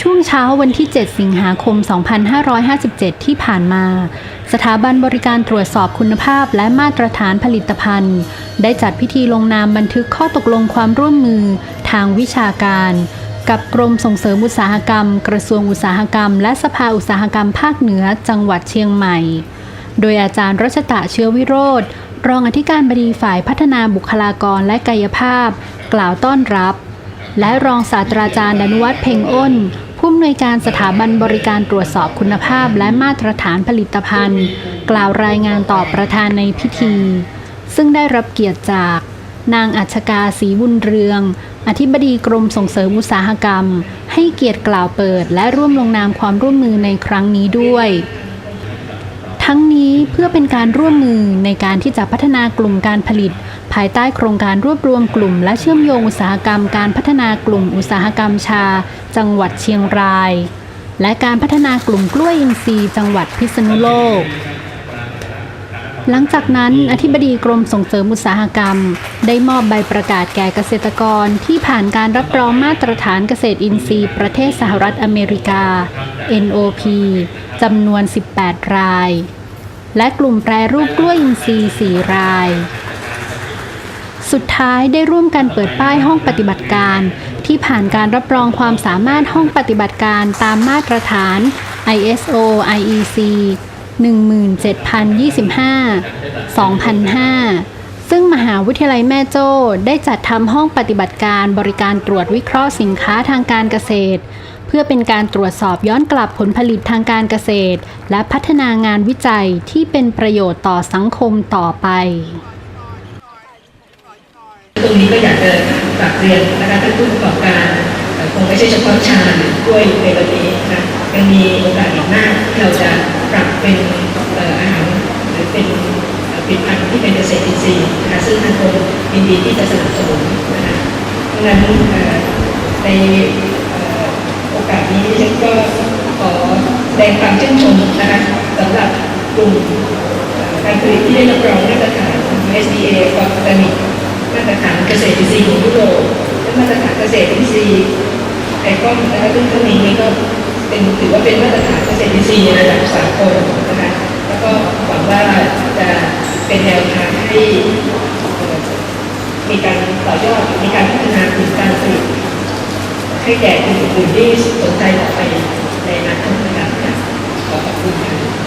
ช่วงเช้าวันที่ 7 สิงหาคม 2557 ที่ผ่านมา สถาบันบริการตรวจสอบคุณภาพและมาตรฐานผลิตภัณฑ์ ได้จัดพิธีลงนามบันทึกข้อตกลงความร่วมมือทางวิชาการ กับกรมส่งเสริมอุตสาหกรรม กระทรวงอุตสาหกรรม และสภาอุตสาหกรรมภาคเหนือ จังหวัดเชียงใหม่ โดยอาจารย์รัชตะเชื้อวิโรธรองอธิการบดีฝ่ายพัฒนาบุคลากรและกายภาพ กล่าวต้อนรับ และรองศาสตราจารย์ดนุวัฒน์เพ่งอ้น ผู้อำนวยการสถาบันบริการตรวจสอบคุณภาพและมาตรฐานผลิตภัณฑ์ กล่าวรายงานต่อประธานในพิธี ซึ่งได้รับเกียรติจาก นางอัชกาศรีบุญเรือง อธิบดีกรมส่งเสริมอุตสาหกรรม ให้เกียรติกล่าวเปิด และร่วมลงนามความร่วมมือในครั้งนี้ด้วย ทั้งนี้เพื่อเป็นการร่วมมือในการที่จะพัฒนากลุ่มการผลิต ภายใต้โครงการรวบรวมกลุ่ม และเชื่อมโยงอุตสาหกรรมการพัฒนากลุ่มอุตสาหกรรมชา จังหวัดเชียงราย และการพัฒนากลุ่มกล้วยอินทรีย์จังหวัดพิษณุโลกหลังจากนั้นอธิบดีกรมส่งเสริมอุตสาหกรรม ได้มอบใบประกาศแก่เกษตรกรที่ผ่านการรับรองมาตรฐานเกษตรอินทรีย์ ประเทศสหรัฐอเมริกา NOP จำนวน 18 ราย และกลุ่มแปรรูปกล้วยอินทรีย์4ราย สุดท้ายได้ร่วมกันเปิดป้ายห้องปฏิบัติการ ที่ผ่านการรับรองความสามารถห้องปฏิบัติการตามมาตรฐาน ISO IEC 17025 2005 ซึ่งมหาวิทยาลัยแม่โจ้ได้จัดทำห้องปฏิบัติการบริการตรวจวิเคราะห์สินค้าทางการเกษตร เพื่อเป็นการตรวจสอบย้อนกลับผลผลิตทางการเกษตร และพัฒนางานวิจัยที่เป็นประโยชน์ต่อสังคมต่อไปตรงนี้ก็อยากจะฝากเรียนนะคะท่านผู้ประกอบการคงไม่ใช่เฉพาะชาหรือกล้วยในวันนี้นะยังมีโอกาสอีกมากที่เราจะปรับเป็น ดีที่จะสนับสนุนนะคะเพราะฉะนั้นในโอกาสนี้ฉันก็ขอแสดงความชื่นชมนะคะสำหรับกลุ่มการผลิตที่ได้รับรองมาตรฐาน USDA Organic มาตรฐานเกษตรอินทรีย์ของยุโรปและมาตรฐานเกษตรอินทรีย์ไอคอนนะคะซึ่งทั้งนี้นี่ก็เป็นถือว่าเป็นมาตรฐานเกษตรอินทรีย์ในระดับสากลนะคะแล้วก็หวังว่าจะเป็นแนวทางให้ มีการต่อยอดมีการพัฒนากลุ่มการผลิตให้แก่กลุ่มอื่นที่สนใจต่อไปในอนาคตนะคะขอขอบคุณค่ะ